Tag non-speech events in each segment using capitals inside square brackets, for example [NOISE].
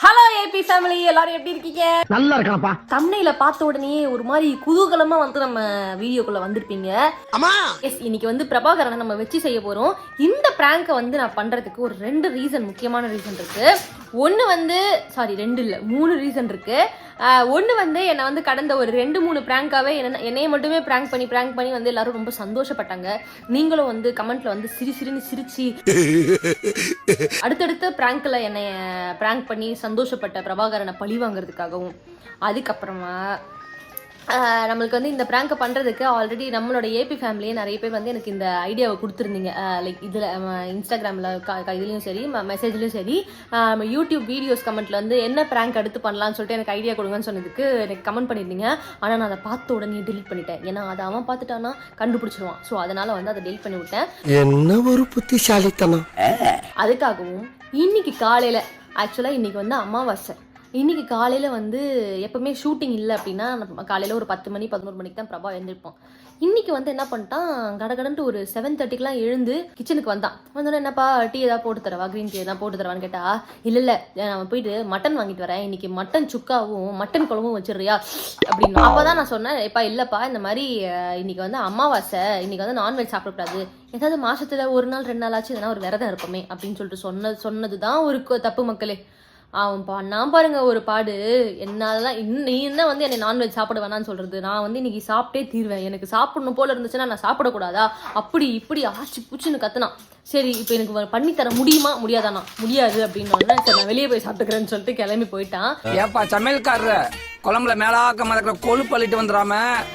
Hello AB family எல்லாரும் எப்படி இருக்கீங்க? நல்லா இருக்கணப்பா தம்னையில பார்த்த உடனே ஒரு மாதிரி குதூகலமா வந்து நம்ம வீடியோக்குள்ள வந்திருப்பீங்க. அம்மா! எஸ் இன்னைக்கு வந்து பிரபாகரனை நம்ம வச்சு செய்ய போறோம். இந்த பிராங்கை வந்து நான் பண்றதுக்கு ஒரு ரெண்டு ரீசன் முக்கியமான ரீசன் இருக்கு. ஒன்று வந்து சாரி ரெண்டு இல்லை மூணு ரீசன் இருக்கு. ஒன்று வந்து என்னை வந்து கடந்த ஒரு ரெண்டு மூணு ப்ராங்காகவே என்ன என்னைய மட்டுமே ப்ராங்க் பண்ணி ப்ராங்க் பண்ணி வந்து எல்லாரும் ரொம்ப சந்தோஷப்பட்டாங்க. நீங்களும் வந்து கமெண்ட்ல வந்து சிரி சிரின்னு சிரிச்சு [LAUGHS] அடுத்தடுத்த ப்ராங்க்ல என்னை ப்ராங்க் பண்ணி சந்தோஷப்பட்ட பிரபாகரனை பழி வாங்குறதுக்காகவும் அதுக்கப்புறமா நம்மளுக்கு வந்து இந்த ப்ராங்கை பண்ணுறதுக்கு ஆல்ரெடி நம்மளோட ஏபி ஃபேமிலியே நிறைய பேர் வந்து எனக்கு இந்த ஐடியாவை கொடுத்துருந்தீங்க. லைக் இதில் இன்ஸ்டாகிராமில் இதுலேயும் சரி மெசேஜ்லேயும் சரி யூடியூப் வீடியோஸ் கமெண்ட்ல வந்து என்ன ப்ராங்க் எடுத்து பண்ணலாம்னு சொல்லிட்டு எனக்கு ஐடியா கொடுங்கன்னு சொன்னதுக்கு எனக்கு கமெண்ட் பண்ணியிருந்தீங்க. ஆனால் நான் அதை பார்த்த உடனே delete பண்ணிட்டேன். ஏன்னா அதை அவன் பார்த்துட்டானா கண்டுபிடிச்சிருவான். ஸோ அதனால் வந்து அதை delete பண்ணி விட்டேன் என்ன ஒரு புத்திசாலித்தனம். அதுக்காகவும் இன்னைக்கு காலையில் ஆக்சுவலாக இன்னைக்கு வந்து அமாவாசை. இன்னைக்கு காலையில் வந்து எப்பவுமே ஷூட்டிங் இல்லை அப்படின்னா நம்ம காலையில் ஒரு பத்து மணி பதினோரு மணிக்கு தான் பிரபா எழுந்திருப்போம். இன்னைக்கு வந்து என்ன பண்ணிட்டான்? கடகடன்ட்டு ஒரு செவன் தேர்ட்டிக்கெலாம் எழுந்து கிச்சனுக்கு வந்தான். வந்தோடனே என்னப்பா டீ ஏதாவது போட்டு தரவா? க்ரீன் டீ ஏதாவது போட்டு தரவான்னு கேட்டா இல்லை இல்லை நான் போயிட்டு மட்டன் வாங்கிட்டு வரேன். இன்னைக்கு மட்டன் சுக்காவும் மட்டன் குழம்பும் வச்சிடுறியா? அப்படின்னு அப்பதான் நான் சொன்னேன் எப்பா இல்லப்பா இந்த மாதிரி இன்றைக்கி இன்னைக்கு வந்து அமாவாசை இன்னைக்கு வந்து நான்வெஜ் சாப்பிடக்கூடாது. ஏதாவது மாசத்துல ஒரு நாள் ரெண்டு நாள் ஆச்சு எதனா ஒரு விரதம் இருப்போமே அப்படின்னு சொல்லிட்டு சொன்னது சொன்னதுதான் ஒரு தப்பு மக்களே. அவன் நான் பாருங்க ஒரு பாடு. என்னாலலாம் இன்னும் நீ என்ன வந்து என்னை நான்வெஜ் சாப்பிட வேணாம்னு சொல்றது? நான் வந்து இன்னைக்கு சாப்பிட்டே தீருவேன். எனக்கு சாப்பிடணும் போல இருந்துச்சுன்னா நான் சாப்பிடக்கூடாதா? அப்படி இப்படி ஆச்சு பூச்சின்னு கத்துனான். சரி இப்போ எனக்கு பண்ணி தர முடியுமா? முடியாதானா முடியாது அப்படின்னு சரி நான் வெளியே போய் சாப்பிட்டுக்கிறேன்னு சொல்லிட்டு கிளம்பி போயிட்டான். ஏப்பா சமையல்காரர். குழம்புல மேலாக்க மறக்கிற கொழுப்பு அள்ளிட்டு வந்துடாம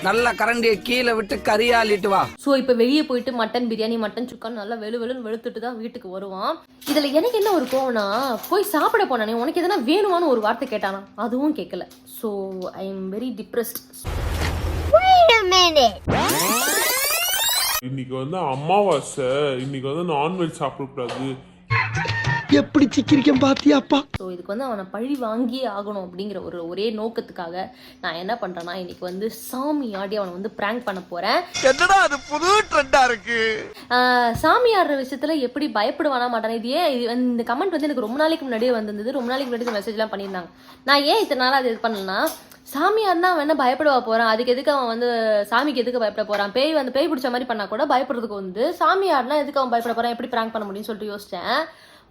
நல்ல கரண்டியை கீழே விட்டு கறியா அள்ளிட்டு வா. ஸோ இப்போ வெளியே போயிட்டு மட்டன் பிரியாணி மட்டன் சுக்கான்னு நல்லா வெளு வெளுன்னு வெளுத்துட்டு தான் வீட்டுக்கு வருவான். இதில் எனக்கு என்ன ஒரு கோவம்னா போய் சாப்பிட போனானே உனக்கு எதனா வேணுமான்னு ஒரு வார்த்தை கேட்டானா? அதுவும் கேட்கல so I am very depressed இன்னைக்கு வந்து அமாவாசை இன்னைக்கு வந்து நான்வெஜ் சாப்பிடக்கூடாது. எப்படி சிக்கிரிக்கம் பாத்தியாப்பா ஸோ இதுக்கு வந்து அவனை பழி வாங்கியே ஆகணும் அப்படிங்கிற ஒரு ஒரே நோக்கத்துக்காக நான் என்ன பண்ணுறேன்னா இன்னைக்கு வந்து சாமி ஆடி அவனை வந்து ப்ராங்க் பண்ண போகிறேன் என்னடா அது புது ட்ரெண்டா இருக்கு? சாமி ஆடுற விஷயத்துல எப்படி பயப்படுவானா மாட்டானே. இது ஏன் இது இந்த கமெண்ட் வந்து எனக்கு ரொம்ப நாளைக்கு முன்னாடியே வந்திருந்தது. ரொம்ப நாளைக்கு முன்னாடி மெசேஜ்லாம் பண்ணியிருந்தாங்க. நான் ஏன் இத்தனை நாள் அது இது பண்ணலன்னா சாமியார்னா அவன் என்ன பயப்படவா போறான்? அதுக்கு எதுக்கு அவன் வந்து சாமிக்கு எதுக்கு பயப்பட போறான்? பேய் வந்து பேய் பிடிச்ச மாதிரி பண்ணா கூட பயப்படுறதுக்கு வந்து சாமியார்னா எதுக்கு அவன் பயப்பட போறான்? எப்படி ப்ராங்க் பண்ண முடியும்னு சொல்லிட்டு யோசிச்சேன்.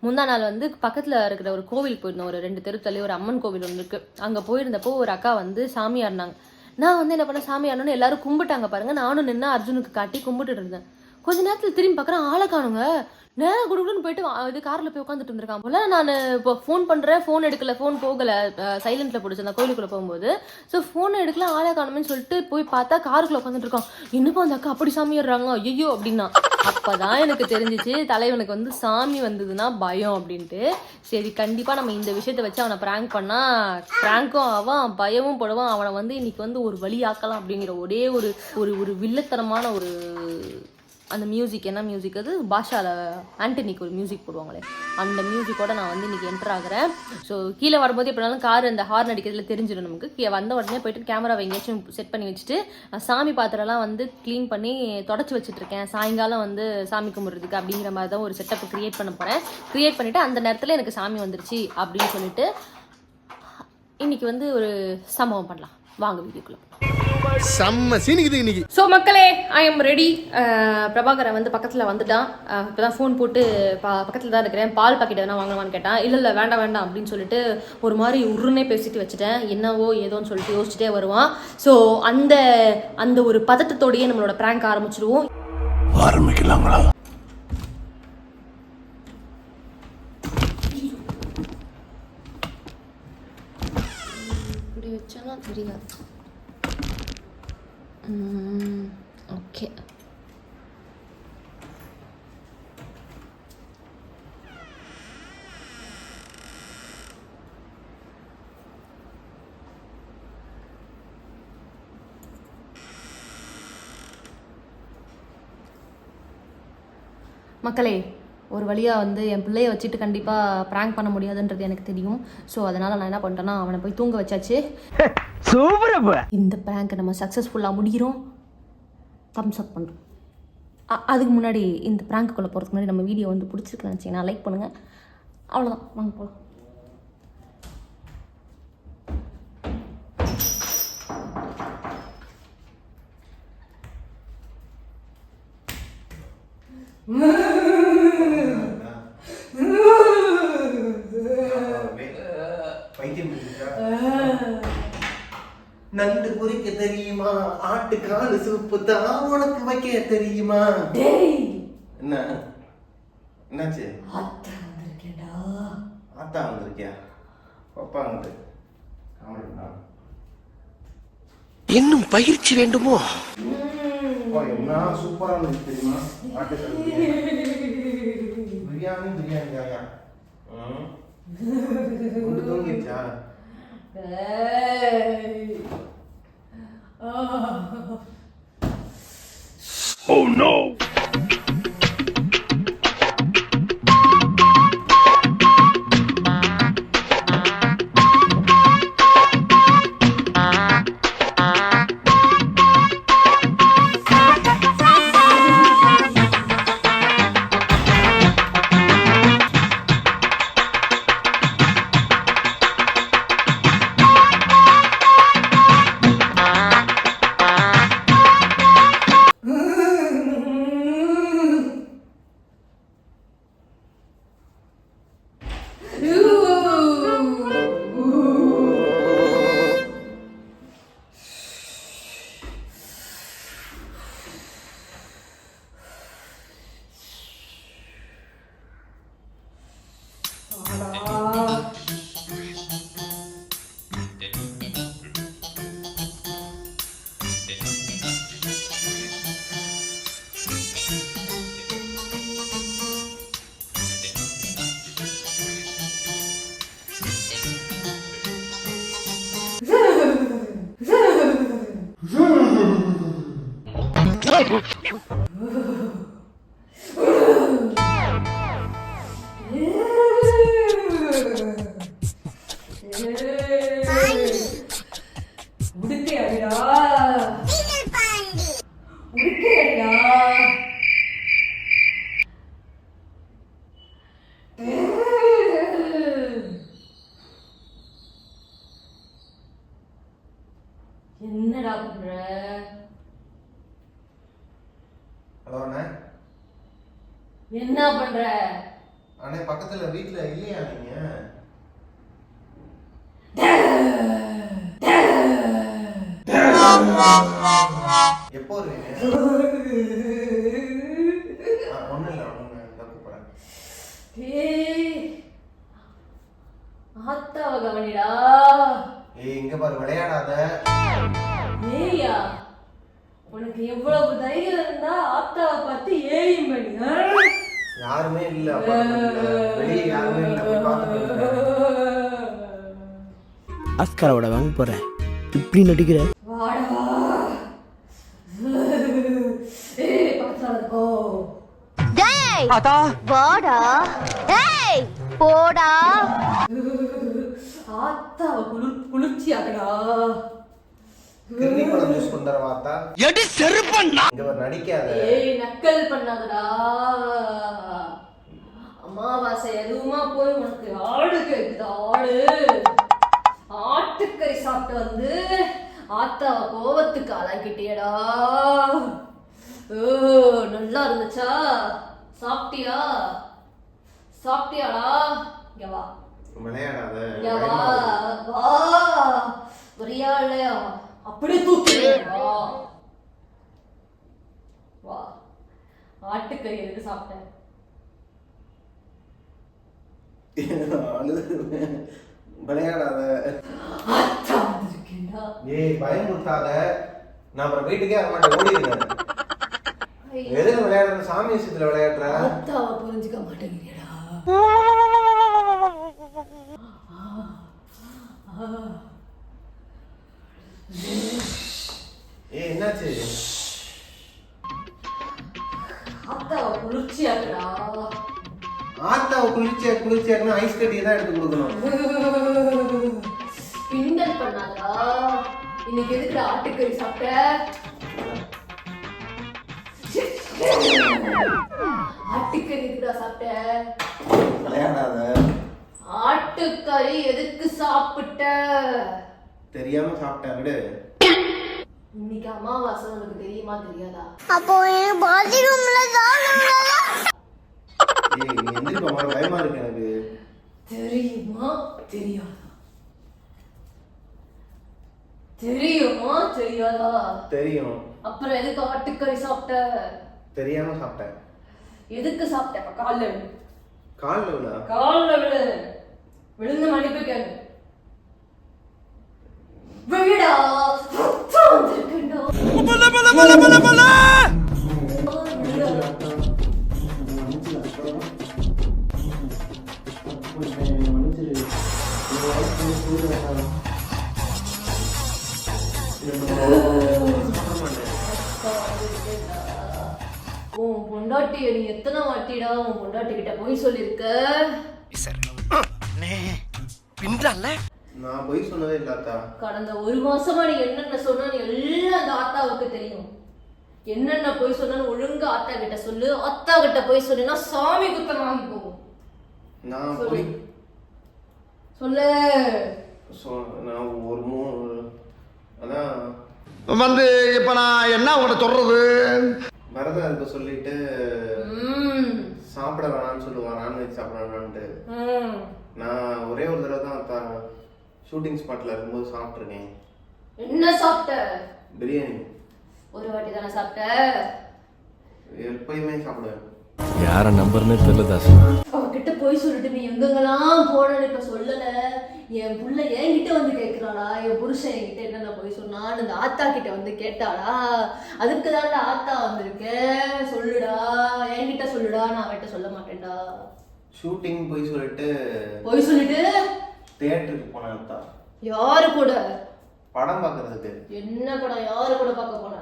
முந்தா நாள் வந்து பக்கத்தில் இருக்கிற ஒரு கோவில் போயிருந்தோம். ஒரு ரெண்டு தெருத்தள்ளி ஒரு அம்மன் கோவில் ஒன்று இருக்கு. அங்கே போயிருந்தப்போ ஒரு அக்கா வந்து சாமியார்னாங்க நான் வந்து என்ன பண்ணேன் சாமியார்னு எல்லாரும் கும்பிட்டாங்க பாருங்க. நானும் நின்று அர்ஜுனுக்கு காட்டி கும்பிட்டுட்டு இருந்தேன். கொஞ்ச நேரத்தில் திரும்பி பார்க்குறேன் ஆளை காணுங்க. நேரம் குடுக்குன்னு போயிட்டு இது காரில் போய் உட்காந்துட்டு இருந்திருக்கான் போல. நான் இப்போ ஃபோன் பண்ணுறேன் ஃபோன் எடுக்கல ஃபோன் போகலை சைலண்டில் போட்டுச்சு அந்த கோயிலுக்குள்ளே போகும்போது. ஸோ ஃபோனை எடுக்கல ஆளை காணுமேன்னு சொல்லிட்டு போய் பார்த்தா காருக்குள்ளே உட்காந்துட்டு இருக்கான். என்னப்பா அந்த அக்கா அப்படி சாமிடுறாங்க ஐயோ அப்படின்னா. அப்பதான் எனக்கு தெரிஞ்சிச்சு தலைவனுக்கு வந்து சாமி வந்ததுன்னா பயம் அப்படின்ட்டு. சரி கண்டிப்பாக நம்ம இந்த விஷயத்த வச்சு அவனை ப்ராங்க் பண்ணா ப்ராங்க்கும் ஆவான் பயமும் படுவான். அவனை வந்து இன்னைக்கு வந்து ஒரு வழி ஆக்கலாம் அப்படிங்கிற ஒரே ஒரு ஒரு ஒரு வில்லத்தனமான ஒரு அந்த மியூசிக் என்ன மியூசிக் அது? பாஷாவில் ஆண்டனிக்கு ஒரு மியூசிக் போடுவாங்களே. அந்த மியூசிக்கோட நான் வந்து இன்றைக்கி என்டர் ஆகிறேன். ஸோ கீழே வரும்போது எப்படினாலும் கார் அந்த ஹார்ன் அடிக்கிறதுல தெரிஞ்சிடும் நமக்கு. கீழே வந்த உடனே போயிட்டு கேமராவை எங்கேயாச்சும் செட் பண்ணி வச்சுட்டு சாமி பாத்திரம்லாம் வந்து க்ளீன் பண்ணி தொடச்சி வச்சுட்ருக்கேன் சாயங்காலம் வந்து சாமி கும்பிட்றதுக்கு அப்படிங்கிற மாதிரி தான் ஒரு செட்டப் க்ரியேட் பண்ண போகிறேன் க்ரியேட் பண்ணிவிட்டு அந்த நேரத்தில் எனக்கு சாமி வந்துருச்சு அப்படின்னு சொல்லிட்டு இன்னைக்கு வந்து ஒரு சம்பவம் பண்ணலாம். வாங்க வீடியோக்குள்ளே செம்ம சீனிக்குது இன்னைக்கு. ஸோ மக்களே ஐ எம் ரெடி பிரபாகரன் வந்து பக்கத்தில் வந்துட்டான். இப்போ தான் ஃபோன் போட்டு பா பக்கத்தில் தான் இருக்கிறேன். பால் பாக்கெட் எதனா வாங்கலாமான்னு கேட்டான். இல்லை இல்லை வேண்டாம் வேண்டாம் அப்படின்னு சொல்லிட்டு ஒரு மாதிரி உருன்னே பேசிட்டு வச்சுட்டேன். என்னவோ ஏதோன்னு சொல்லிட்டு யோசிச்சுட்டே வருவான். ஸோ அந்த அந்த ஒரு பதட்டத்தோடயே நம்மளோட ப்ராங்க் ஆரம்பிச்சிடுவோம் ஆரம்பிக்கலாங்களா இப்படி தெரியாது. Mm, ஓகே மக்களே ஒரு வழியாக வந்து என் பிள்ளைய வச்சுட்டு கண்டிப்பாக ப்ராங்க் பண்ண முடியாதுன்றது எனக்கு தெரியும். ஸோ அதனால் நான் என்ன பண்ணிட்டேன்னா அவனை போய் தூங்க வச்சாச்சு. சூப்பர் இந்த பிராங்க் நம்ம சக்ஸஸ்ஃபுல்லாக முடிகிறோம். தம்ஸ் அப் பண்ணுறோம் அதுக்கு முன்னாடி இந்த பிராங்க்குள்ளே போகிறதுக்கு முன்னாடி நம்ம வீடியோ வந்து பிடிச்சிருக்குன்னு நினச்சிங்கன்னா லைக் பண்ணுங்கள் அவ்வளோதான் வாங்க போகலாம் பைத்தியம் நண்டு குறிக்க தெரியுமா? ஆட்டுக்காலு சூப்பு தான் உனக்கு வைக்க தெரியுமா? என்ன? என்னாச்சு? ஆத்தா வந்திருக்கியா? பப்பா வந்து காமெடி பண்ணா. இன்னும் பயிற்சி வேண்டுமோ? என்ன சூப்பரா இருந்துச்சு தெரியுமா? ஆட்டுக்கால் பிரியாணி. பிரியாணி தாயா கொண்டு தூங்கிடுச்சா என்னடா என்ன பண்ற? அண்ணே பக்கத்துல வீட்ல இல்லையா நீங்க? யாருமே இல்ல. வெளியே யாருமே இல்ல போய் பார்த்துட்டு. ஆஸ்காரோட வாங்க போறேன். இப்படி நடிக்கிற? வாடா. ஏய் போடா. ஆத்தாவ குளிர் குளிர்ச்சி எடி செருப்பண்ணா. இங்க நடிக்காத. ஏய் நக்கல் பண்ணாதடா. அமாவாசை எதுவுமா போய் உனக்கு ஆடு கேக்குது ஆடு. ஆட்டுக்கறி சாப்பிட்டு வந்து ஆத்தாவ கோவத்துக்கு ஆளாக்கிட்டியடா ஓ நல்லா இருந்துச்சா? சாப்பிட்டியா? சாப்பிட்டியாடா? இங்க வா. விளையாடாத. வா. வா. வரியா இல்லையா? அப்படியே தூக்கி வா. வா. ஆட்டுக்கறி எதுக்கு சாப்பிட்டேன். விளையாடாத ஏய் பயமுறுத்தாத நான் அப்புறம் வீட்டுக்கே வர மாட்டேன் ஓடிடுங்க எதுக்கு விளையாடுற? சாமி விஷயத்துல விளையாடுற? ஆத்தாவை புரிஞ்சுக்க மாட்டேங்கிறியடா. ஏய் என்னாச்சு ஆத்தாவை குளிர்ச்சியாக்குடா ஆத்தாவை குளிர்ச்சியா குளிர்ச்சியாக்குனா ஐஸ் கட்டி தான் எடுத்து கொடுக்கணும் கிண்டல் பண்ணாதடா இன்னைக்கு எதுக்குடா ஆட்டுக்கறி சாப்பிட்ட ஆட்டுக்கறி எதுக்குடா சாப்பிட்ட விளையாடாத ஆட்டுக்கறி எதுக்கு சாப்பிட்ட தெரியாம சாப்பிட்டேன் விடு. இன்னைக்கு அமாவாசை உனக்கு தெரியுமா தெரியாதா? அப்போ பாத்ரூம்ல தான் ஏய் நீ பயமா இருக்கு எனக்கு. தெரியுமா தெரியாதா? தெரியுமா தெரியாதா? தெரியும். அப்புறம் எதுக்கு ஆட்டுக்கறி சாப்பிட்ட? தெரியாம சாப்பிட்டேன் எதுக்கு சாப்பிட்ட? காலைல விழு. காலில் விழா? காலைல விழு. விழுந்து மன்னிப்பு கேளு. விழுடா. உன் பொண்டாட்டிய நீ எத்தனை வாட்டிடா உன் பொண்டாட்டி கிட்ட போய் சொல்லிருக்க? பின்றால நான் பொய் சொன்னதே இல்லாத்தா கடந்த ஒரு மாசமா நீ என்னென்ன சொன்னு எல்லாம் அந்த ஆத்தாவுக்கு தெரியும். என்னென்ன போய் சொன்னு ஒழுங்கா ஆத்தா கிட்ட சொல்லு. ஆத்தா கிட்ட போய் சொல்லுனா சாமி குத்தம் வாங்கி போகும் நான் சொல்லு. போய் சொல்லு. சொ- நான் ஒரு மூ அதான் வந்து இப்ப நான் என்ன உங்களை சொல்றது? விரதம் இருக்க சொல்லிட்டு ம், சாப்பிட வேணாம்னு சொல்லுவான். நான்வெஜ் சாப்பிட வேணான்ட்டு ம். நான் ஒரே ஒரு தடவை தான் அத்தா ஷூட்டிங் ஸ்பாட்ல இருக்கும்போது சாப்பிட்ருக்கேன் என்ன சாப்பிட்ட? பிரியாணி. ஒரு வாட்டி தானே சாப்பிட்ட? எப்பயுமே சாப்பிடுவேன். யார நம்பர்னே தெரியல தாசு அவகிட்ட போய் சொல்லிட்டு நீ எங்கெங்கெல்லாம் போனேன்னு இப்ப சொல்லல. என் புள்ள என்கிட்ட வந்து கேக்குறாளா? என் புருஷன் என்கிட்ட என்னென்ன போய் சொன்னான்னு இந்த ஆத்தா கிட்ட வந்து கேட்டாளா? அதுக்கு தான்டா ஆத்தா வந்திருக்கேன் சொல்லுடா. என்கிட்ட சொல்லுடா. நான் அவகிட்ட சொல்ல மாட்டேன்டா. ஷூட்டிங் போய் சொல்லிட்டு போய் சொல்லிட்டு தியேட்டருக்கு போனேன் அத்தா யாரு கூட? படம் பார்க்கறதுக்கு என்ன படம்? யாரு கூட பார்க்க போன?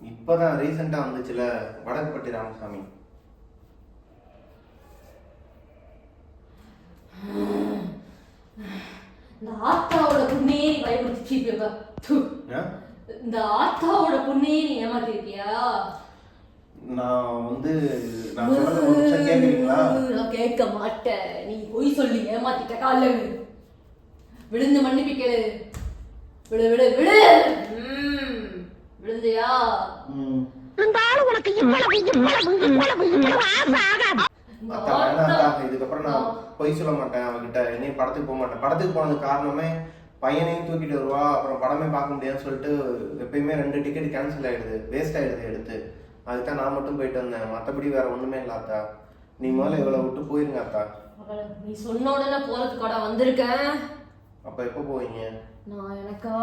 இப்போதான் ரீசெண்டாக வந்துச்சுல வடக்குப்பட்டி ராமசாமி. இந்த ஆத்தாவோட புண்ணையே நீ பயமுறுத்தி ஆ? இந்த ஆத்தாவோட புண்ணையே நீ ஏமாத்திருக்கியா? நான் வந்து நான் சொல்றது ஒரு நிமிஷம் கேட்குறீங்களா நான் கேட்க மாட்டேன். நீ பொய் சொல்லி ஏமாத்திட்ட கால விழுந்து மன்னிப்பு கேளு விடு விடு விடு ம், விழுந்தியா? ம். இருந்தாலும் உனக்கு இவ்வளவு இவ்வளவு இவ்வளவு இவ்வளவு ஆசை ஆகாது. இதுக்கப்புறம் நான் பொய் சொல்ல மாட்டேன் அவகிட்ட. இனி படத்துக்கு போக மாட்டேன். படத்துக்கு போனதுக்கு காரணமே பையனையும் தூக்கிட்டு வருவா அப்புறம் படமே பார்க்க முடியாதுன்னு சொல்லிட்டு எப்பயுமே ரெண்டு டிக்கெட் கேன்சல் ஆயிடுது. வேஸ்ட் ஆயிடுது எடுத்து. அதுதான் நான் மட்டும் போயிட்டு வந்தேன். மற்றபடி வேற ஒண்ணுமே இல்லை அத்தா. நீ முதல்ல இவ்வளோ விட்டு போயிருங்க அத்தா. நீ சொன்ன உடனே போறதுக்காடா வந்திருக்கேன் அப்போ எப்போ போவீங்க? நான் எனக்கா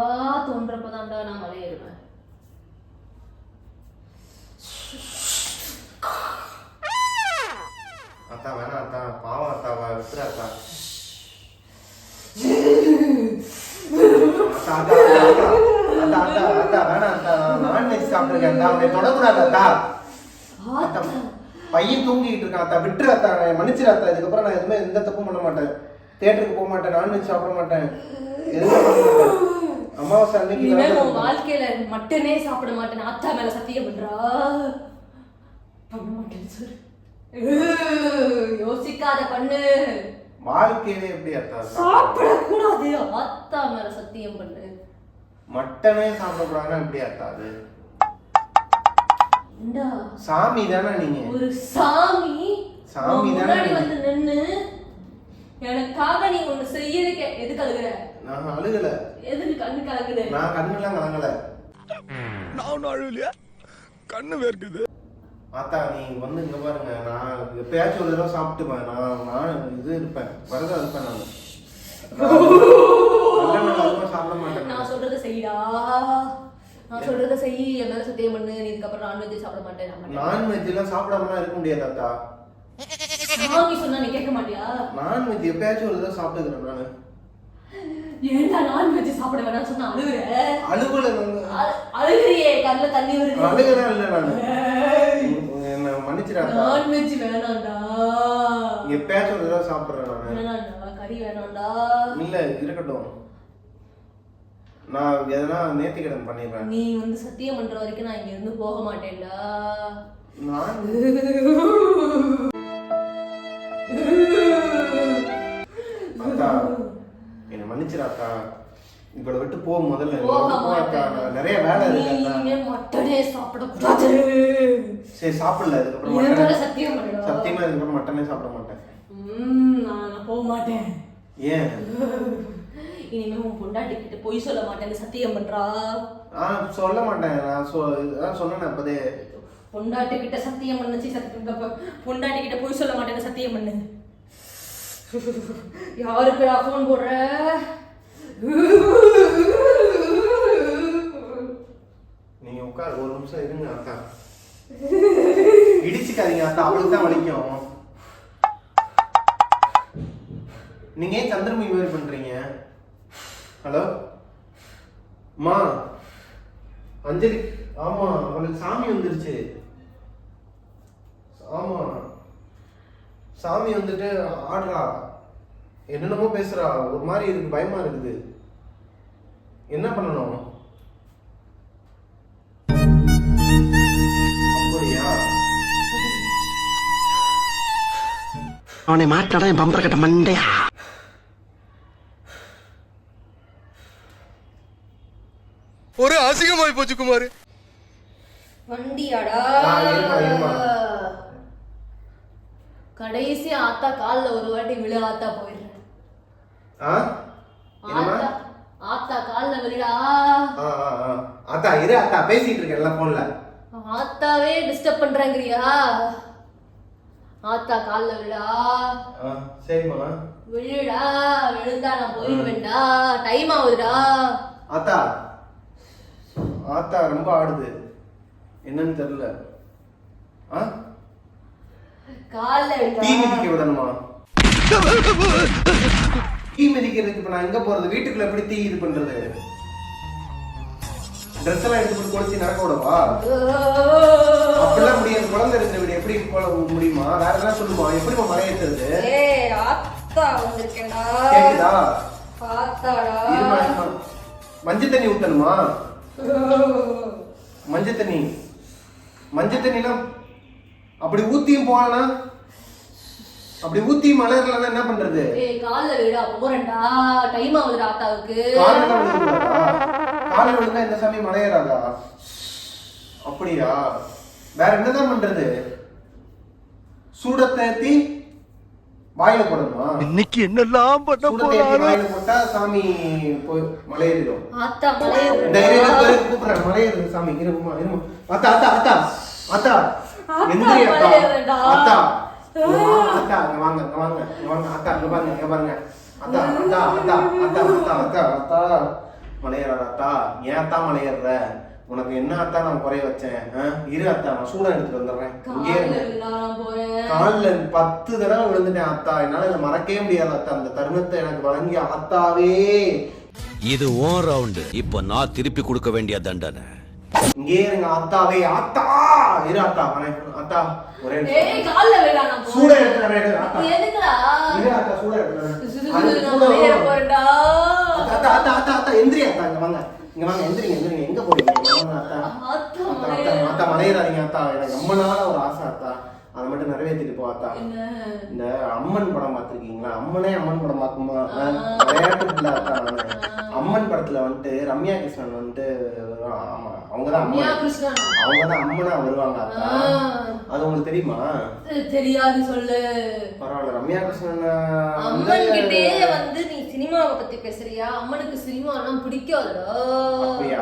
தோன்றப்பதான்டா நான் மலையேறுவேன். அத்தா வேணாம் அத்தா பாவம் அத்தாவா? விட்டுரு அத்தா. பையன் தூங்கிட்டு இருக்கான் அத்தா. மன்னிச்சிரு அத்தா. இதுக்கப்புறம் நான் எதுவுமே எந்த தப்பும் பண்ண மாட்டேன். தியேட்டருக்கு போக மாட்டேன் நான்வெஜ் சாப்பிட மாட்டேன். அமாவாசை அன்னைக்கு இனிமே விரதம் உன். வாழ்க்கையில மட்டனே சாப்பிட மாட்டேன் அத்தா மேல சத்தியம் பண்றா? பண்ண மாட்டேன்னு சொல்லு. உ, யோசிக்காத பண்ணு. வாழ்க்கையிலே எப்படி அத்தா சாப்பிடுறது? சாப்பிடக்கூடாது. அத்தா மேல சத்தியம் பண்ணு. மட்டனே சாப்பிடக்கூடாதுன்னா எப்படி அத்தா அது? சாமி தானே நீங்க? ஒரு சாமி சாமி தானே. வந்து நின்னு எனக்காக நீ ஒண்ணு செய்யறதுக்கு எதுக்கு அழுகுற? நான் அழுகல. எதுக்கு கண்ணு கலங்குது நான் கண்ணுலாம் கலங்கல. நான் ஒன்றும் அழுவலையா கண்ணு வேர்க்குது. ஆத்தா நீ வந்து இங்க பாருங்க. நான் எப்பயாச்சும் ஒரு தடவை சாப்பிட்டுப்பேன். நான் நான் இது இருப்பேன். விரதம் இருப்பேன் நான். சாப்பிட மாட்டேன். நான் சொல்றத செய்டா. நான் சொல்றத செய். என் மேல சத்தியம் பண்ணு. நீ இதுக்கப்புறம் நான்வெஜ் சாப்பிட மாட்டேன். நான் மாட்டேன். நான்வெஜ் எல்லாம் சாப்பிடாமலாம் இருக்க முடியாது அத்தா சாமி சொன்னா நீ கேட்க மாட்டியா? நான்வெஜ் எப்பயாச்சும் ஒரு தடவை சாப்பிட்டுக்கிறேன் நான். ஏன்டா நான்வெஜ் சாப்பிட வேணாம்னு சொன்னா அழுகுற? அழுகல அழுகுறியே கண்ணுல தண்ணி வருது. அழுகலாம் இல்லை நான். என்ன மன்னிச்சிடாதா நான்வெஜ் வேணாம்டா. எப்பயாச்சும் ஒரு தடவை சாப்பிட்றேன் நான். வேணாம்டா கறி வேணாம்டா. இல்ல இருக்கட்டும். நான் எதனா நேர்த்திக்கடன் பண்ணிடுறேன். நீ வந்து சத்தியம் பண்ற வரைக்கும் நான் இங்க இருந்து போக மாட்டேன்டா. நான் [LAUGHS] மன்னிச்சிடாத்தா இவளை விட்டு போ முதல்ல இவளை போக விட்டு போ அத்தா. மாட்டேன். நிறைய வேலை இருக்கு சாப்பிடக்கூடாது. சரி சாப்பிடல இதுக்கப்புறம் சத்தியம். சத்தியமா இதுக்கப்புறம் மட்டனே சாப்பிட மாட்டேன். நான் போக மாட்டேன். ஏன்? இனிமே உன் பொண்டாட்டி கிட்ட பொய் சொல்ல மாட்டேன்னு சத்தியம் பண்றா. ஆ சொல்ல மாட்டேன். நான் சொ அதான் சொன்னேன் அப்பதே பொண்டாட்டி கிட்ட சத்தியம் பண்ணுச்சு சத்தியம். பொண்டாட்டி கிட்ட பொய் சொல்ல மாட்டேன்னு சத்தியம் பண்ணு. யாருக்கு நான் ஃபோன் போடுற? நீங்க உட்கார் ஒரு நிமிஷம் இருங்க அக்கா. இடிச்சுக்காதீங்க அக்கா அவளுக்கு தான் வலிக்கும். நீங்க ஏன் சந்திரமுகி மாதிரி பண்றீங்க? ஹலோ? அம்மா அஞ்சலி ஆமா அவளுக்கு சாமி வந்துருச்சு. ஆமா. சாமி வந்துட்டு ஆடுறா என்னென்னமோ பேசுறா ஒரு மாதிரி இருக்கு பயமா இருக்குது. என்ன பண்ணணும்? அப்படியா? அவனை மாட்டாடா என் பம்பர கட்ட மண்டையா? ஒரு அசிங்கமாய் போச்சு குமார். வண்டியாடா. கடைசி ஆத்தா கால்ல ஒரு வாட்டி விழு ஆத்தா போயிடுறேன் ஆத்தா ஆத்தா கால்ல விழுடா. ஆ ஆ ஆ. அத்தா இரு அத்தா பேசிட்டு இருக்கேன் எல்லாம் போன்ல ஆத்தாவே டிஸ்டர்ப் பண்றேங்கிறியா? ஆத்தா கால்ல விழா சரிம்மா. விழுடா விழுந்தா நான் போயிடுவேன்டா. டைம் ஆகுதுடா அத்தா ஆத்தா ரொம்ப ஆடுது. என்னன்னு தெரியல. ஆ? தீ மிதிக்க விடணுமா? தீ மிதிக்கிறதுக்கு இப்ப நான் எங்க போறது? வீட்டுக்குள்ள எப்படி தீ இது பண்றது? ட்ரெஸ் எல்லாம் எடுத்து போட்டு குளிச்சு நடக்க விடவா? அப்படிலாம் முடியாது. குழந்தை இருக்கிற வீடு எப்படி முடியுமா? வேற என்ன சொல்லுமா? ஏய் ஆத்தா வந்திருக்கேன்டா. கேக்குதா? மஞ்சள் தண்ணி ஊத்தணுமா? மஞ்சள் தண்ணி. மஞ்சள் தண்ணிலாம் அப்படி ஊத்தியும் போனா அப்படி ஊத்தி மலர்லன்னா என்ன பண்றது? ஏய் கால்ல விழா போறேன்டா. டைம் ஆகுதுடா ஆத்தாவுக்கு காலில் காலில் விழுந்தா இந்த சாமி மலையேறாதா? அப்படியா? வேற என்னதான் பண்றது? சூட தேத்தி வாயில போடணுமா? இன்னைக்கு என்னெல்லாம் பண்ண தேத்தி வாயில போட்டா சாமி போய் மலையேறிடும். ஆத்தா மலையேறு. தைரியம் கூப்பிடுறேன். மலையேறுது சாமி. இருமா இருமா. அத்தா அத்தா அத்தா அத்தா அத்தா, எந்திரி மலையேறுடா. அத்தா அத்தா இங்க வாங்க இங்க வாங்க இங்க வாங்க. அத்தா இங்க பாருங்க இங்க பாருங்க. அத்தா அத்தா அத்தா அத்தா அத்தா அத்தா அத்தா மலையேறாத அத்தா ஏன் அத்தா மலையேறுற? உனக்கு என்ன அத்தா நான் குறைய வச்சேன்? இரு அத்தா நான் சூடம் எடுத்துட்டு வந்துடுறேன். இங்கே கால்ல பத்து தடவை விழுந்துட்டேன் அத்தா என்னால இதை மறக்கவே முடியாது அத்தா அந்த தருணத்தை எனக்கு வழங்கிய அத்தாவே இது ஓன் ரவுண்டு இப்போ நான் திருப்பி கொடுக்க வேண்டிய தண்டனை. இங்கே இருங்க அத்தாவே அத்தா இரு அத்தா அத்தா ஒரே ஏய் நிமிஷம். கால்ல விழா நான் சூட அத்தா எதுக்குடா? இரு அத்தா சூட வரும். போறேன்டா. அத்தா அத்தா அத்தா அத்தா எந்திரி அத்தா இங்க வாங்க. இங்க வாங்க எந்திரிங்க எந்திரிங்க. எங்க போறீங்க? அத்தா அத்தா அத்தா மலையேறு. அத்தா மலையறாதீங்க அத்தா எனக்கு ரொம்ப நாளா ஒரு ஆசை அத்தா அதை மட்டும் நிறைவேற்றிட்டு போ அத்தா என்ன? இந்த அம்மன் படம் பார்த்திருக்கீங்களா? அம்மனே அம்மன் படம் பார்க்குமா விளையாட்டு பிள்ளை. அம்மன் படத்துல வந்துட்டு ரம்யா கிருஷ்ணன் வந்துட்டு ஆமா அவங்கதான் அம்மன். அவங்கதான் அம்மனா வருவாங்க. அது உங்களுக்கு தெரியுமா? தெரியாது சொல்லு. பரவாயில்ல ரம்யா கிருஷ்ணன் அம்மன் கிட்டே வந்து நீ சினிமாவை பத்தி பேசுறியா? அம்மனுக்கு சினிமாலாம் பிடிக்காதுடா. அப்படியா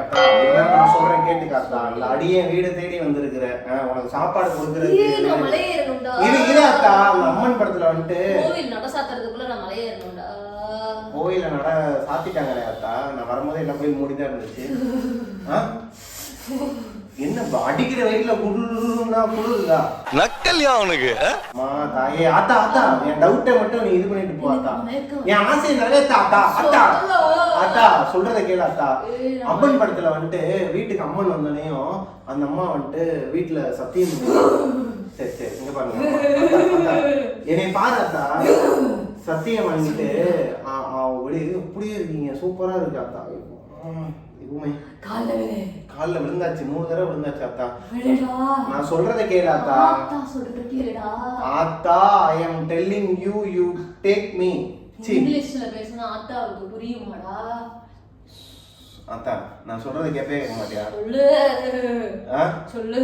நான் சொல்றேன் கேட்டுக்காத்தா இல்ல அடியே வீடு தேடி வந்திருக்கிறேன் ஆ, உனக்கு சாப்பாடு கொடுக்கறதுக்கு அத்தா அந்த அம்மன் படத்துல வந்துட்டு கோவில் நட சாத்துறதுக்குள்ள நான் மலையேறணும்டா. கோயில நட சாத்திட்டாங்களே அத்தா நான் வரும்போது எல்லாம் போய் மூடிதான் இருந்துச்சு? என்ன அடிக்கிற வெயிட்ல குடுன்னா குளிருதா நக்கல்யா அவனுக்கு அம்மா தாயே ஆத்தா ஆத்தா என் டவுட்டை மட்டும் நீ இது பண்ணிட்டு போ என் ஆசையை நிறைவேத்தா அத்தா அத்தா அத்தா சொல்றத கேளு அத்தா அம்மன் படத்துல வந்துட்டு வீட்டுக்கு அம்மன் வந்தோடனையும் அந்த அம்மா வந்துட்டு வீட்டுல சத்தியம் சரி சரி இங்க பாருங்க. என்னை பாரு சத்தியம் வாங்கிட்டு ஆ, ஆ, ஒளி இப்படியே இருக்கீங்க. சூப்பரா இருக்கு அத்தா. ம், இதுவுமே கால்ல விழு. காலில் விழுந்தாச்சு. மூணு தடவை விழுந்தாச்சு அத்தா. நான் சொல்றத கேளு அத்தா. ஆத்தா I am telling you you take me இங்கிலீஷ்ல பேசினா ஆத்தாவுக்கு புரியுமாடா? அத்தா நான் சொல்றதை கேட்பே கேட்க மாட்டியா? சொல்லு. சொல்லு.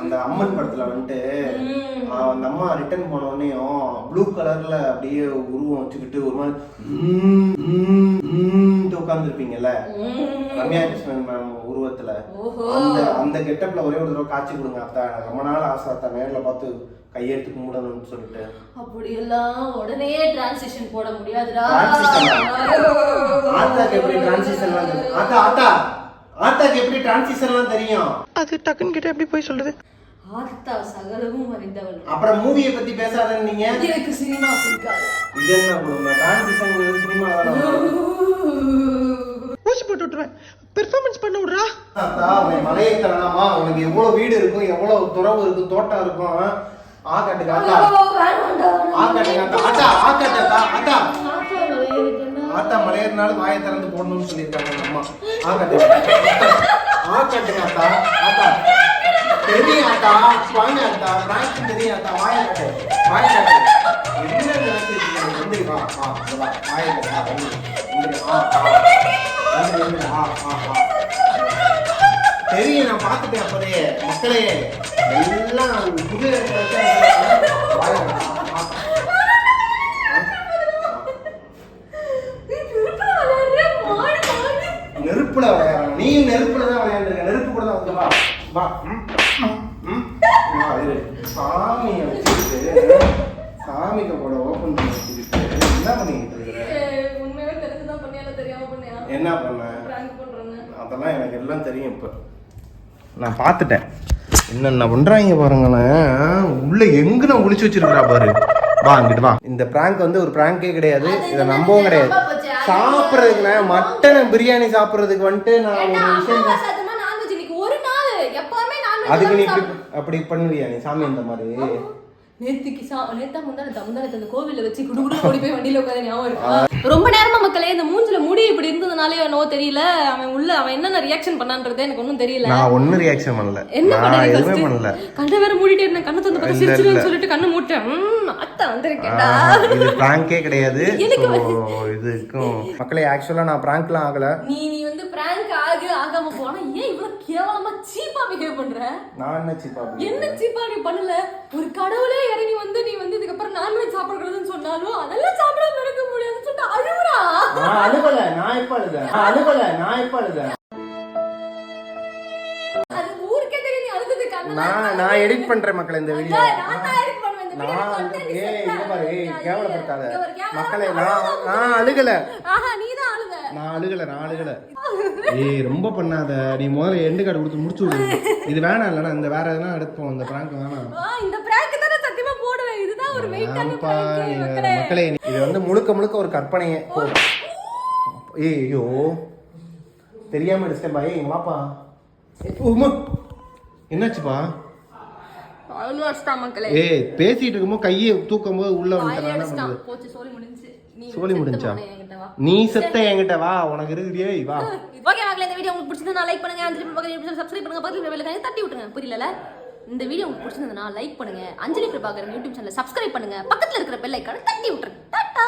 அந்த அம்மன் படத்துல வந்துட்டு அந்த அம்மா ரிட்டர்ன் போன உடனேயும் ப்ளூ கலர்ல அப்படியே உருவம் வச்சுக்கிட்டு ஒரு மாதிரி உட்கார்ந்து இருப்பீங்கல்ல ரம்யா கிருஷ்ணன் மேம் உருவத்துல. அந்த அந்த கெட்டப்ல ஒரே ஒரு தடவை காட்சி கொடுங்க அத்தா. ரொம்ப நாள் ஆசை அத்தா. நேர்ல பார்த்து கையெடுத்து கும்பிடணும்னு சொல்லிட்டு. அப்படியெல்லாம் உடனே டிரான்சிஷன் போட முடியாதுடா. ஆத்தாக்கு எப்படி டிரான்சிஷன்லாம் தெரியும் ஆத்தா ஆத்தா. ஆத்தாக்கு எப்படி டிரான்சிஷன்லாம் தெரியும்? அது டக்குன்னு கிட்ட எப்படி போய் சொல்றது? ஆத்தா சகலமும் அறிந்தவள். அப்புறம் மூவியை பத்தி பேசாதன்னு நீங்க? எனக்கு சினிமா பிடிக்காது. இது என்ன கொடுங்க டிரான்சிஷன் சினிமா ஊசி போட்டு விட்டுருவேன். பெர்ஃபார்மன்ஸ் பண்ண விடுறா. தாத்தா உன் மலையை தரலாமா உனக்கு எவ்வளவு வீடு இருக்கும் எவ்வளவு துறவு இருக்கும் தோட்டம் இருக்கும் ஆ? காட்டுங்க ஆத்தா ஆ காட்டுங்க ஆத்தா ஆத்தா ஆ காட்டா ஆத்தா. ஆத்தா மலையேறினாலும் வாயை திறந்து போடணும்னு சொல்லியிருக்காங்க அம்மா. ஆ காட்டுங்க ஆ காட்டுங்க ஆத்தா ஆத்தா தெரியும் ஆத்தா வாங்க ஆத்தா காட்டு வாயை காட்டு என்ன நினைச்சிருக்கீங்க வந்து வா வா வா வந்து ஆ ஆ வந்து, ஆ ஆ ஆ தெரியும் நான் பார்த்துட்டேன் அப்படியே மக்களே எல்லாம் புது நெருப்புல விளையாடுறான் நீயும் நெருப்புல தான் விளையாண்டுருக்க. நெருப்பு கூட தான் வந்து வா. வா. சாமியை வச்சுக்கிட்டு சாமிக்கு கூட ஓபன் பண்ணி வச்சுக்கிட்டு என்ன பண்ணிக்கிட்டு இருக்கிற என்ன பண்ண? அதெல்லாம் எனக்கு எல்லாம் தெரியும் இப்போ. நான் பார்த்துட்டேன். என்னென்ன பண்றாங்க பாருங்களேன். உள்ள எங்க நான் ஒளிச்சு வச்சிருக்கா பாரு. வா இங்கிட்டு வா. இந்த பிராங்க் வந்து ஒரு பிராங்கே கிடையாது. இதை நம்பவும் கிடையாது. சாப்பிட்றதுக்குண்ணே மட்டன் பிரியாணி சாப்பிட்றதுக்கு வந்துட்டு நான் ஒரு விஷயம் ஒரு நாள் எப்பவுமே அதுக்கு நீ அப்படி பண்ணுவியா நீ? சாமி அந்த மாதிரி. நேத்துக்கு சா நேத்தா தமுதானத்தை அந்த கோவில்ல வச்சு குடுகுடு ஓடி போய் வண்டியில உட்காந்து ஞாபகம் இருக்கா? ரொம்ப நேரமா மக்களே இந்த மூஞ்சில இருந்ததுனாலே என்னவோ தெரியல. அவன் உள்ள அவன் என்னென்ன ரியாக்ஷன் பண்ணான்றதே எனக்கு ஒன்றும் தெரியல. நான் ஒன்னும் ரியாக்ஷன் பண்ணல. என்ன நான் எதுவுமே? பண்ணல. கண்ணை வேற மூடிட்டே இருந்தேன் கண்ணை திறந்து பார்த்தா. சிரிச்சிருன்னு சொல்லிட்டு கண்ணை மூட்டேன். அத்தை வந்திருக்கேன்டா. இது பிராங்கே கிடையாது. [LAUGHS] இதுக்கும். மக்களே ஆக்சுவலாக நான் பிராங்க்லாம் ஆகல. நீ நீ பிராங்க் ஆகு ஆகாம போனா ஏன் இவ்வளவு கேவலமா சீப்பா பிஹேவ் பண்ற? நான் என்ன சிப்பா என்ன சீப்பா நீ பண்ணல? ஒரு கடவுளே இறங்கி வந்து நீ வந்து இதுக்கப்புறம் நான்வெஜ் சாப்பிடக்கூடாதுன்னு சொன்னாலும் அதெல்லாம் சாப்பிடாம இருக்க முடியாதுன்னு சொல்லிட்டு அழுகுறா நான் அழுகல நான் எப்ப அழுத நான் அழுகல நான் எப்ப அழுத அது ஊருக்கே தெரியும் நீ அழுது கண்ணெல்லாம் நான் நான் எடிட் பண்றேன் மக்களே இந்த வீடியோ நான் ஏய் இங்க பாரு ஏய். கேவலப்படுத்தாத. மக்களே நான் நான் அழுகல. ஆஹா நீ நான் அழுகல நான் அழுகல ஏய் ரொம்ப பண்ணாத. நீ முதல்ல எண்டு கார்டு கொடுத்து முடிச்சு விடு. இது வேணாம் இல்லைன்னா இந்த வேற எதனா எடுப்போம். இந்த பிராங்க் வேணாம். இந்த பிராங்க் தான் சத்தியமா போடுவேன். இதுதான் ஒரு வெயிட்டான பிராங்க் மக்களே. இது வந்து முழுக்க முழுக்க ஒரு கற்பனையே. ஏய் ஐயோ. தெரியாம ஏய் இங்க வாப்பா? உம்மா. என்னாச்சுப்பா? ஏய் பேசிட்டு இருக்கும்போது கையை தூக்கும் போது உள்ள வாயிலே சோலி முடிஞ்சு? நீ செத்த என்கிட்ட வா. உனக்கு இருக்குறியே வா. [LAUGHS] ஓகே மக்களே இந்த வீடியோ உங்களுக்கு பிடிச்சிருந்தா லைக் பண்ணுங்க. அஞ்சலி பிரபாகர் சப்ஸ்கிரைப் பண்ணுங்க. பக்கத்துல பெல் தட்டி விட்டுருங்க. புரியல இந்த வீடியோ உங்களுக்கு பிடிச்சிருந்தா லைக் பண்ணுங்க. Anjali Prabhakar YouTube channel subscribe பண்ணுங்க. பக்கத்துல இருக்கிற பெல் ஐக்கான தட்டி விட்டுருங்க. டாடா